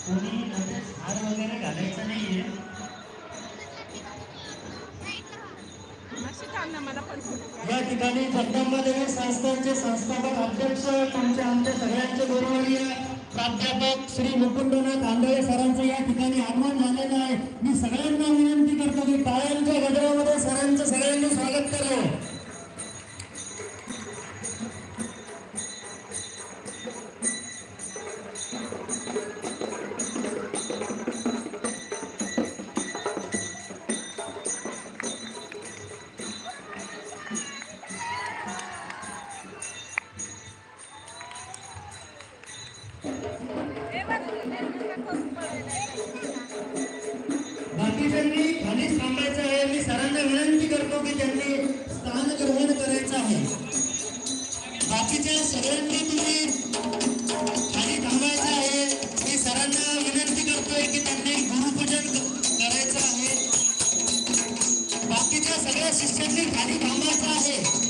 कोणी लगेच हार वगैरे घालायचा नाहीये. या ठिकाणी जगदंबा देवी संस्थांचे संस्थापक अध्यक्ष तुमच्या आमच्या सगळ्यांचे गौरवनीय प्राध्यापक श्री मुकुंदनाथ आंधळे सरांचं बाकीच्यांनी खालीच थांबायचं आहे. मी सरांना विनंती करतो की त्यांनी स्थान ग्रहण करायचं आहे. बाकीच्या सगळ्यांनी तुम्ही खाली थांबायचं आहे. मी सरांना विनंती करतोय की त्यांनी गुरुपूजन करायचं आहे. बाकीच्या सगळ्या शिष्यांनी खाली थांबायचं आहे.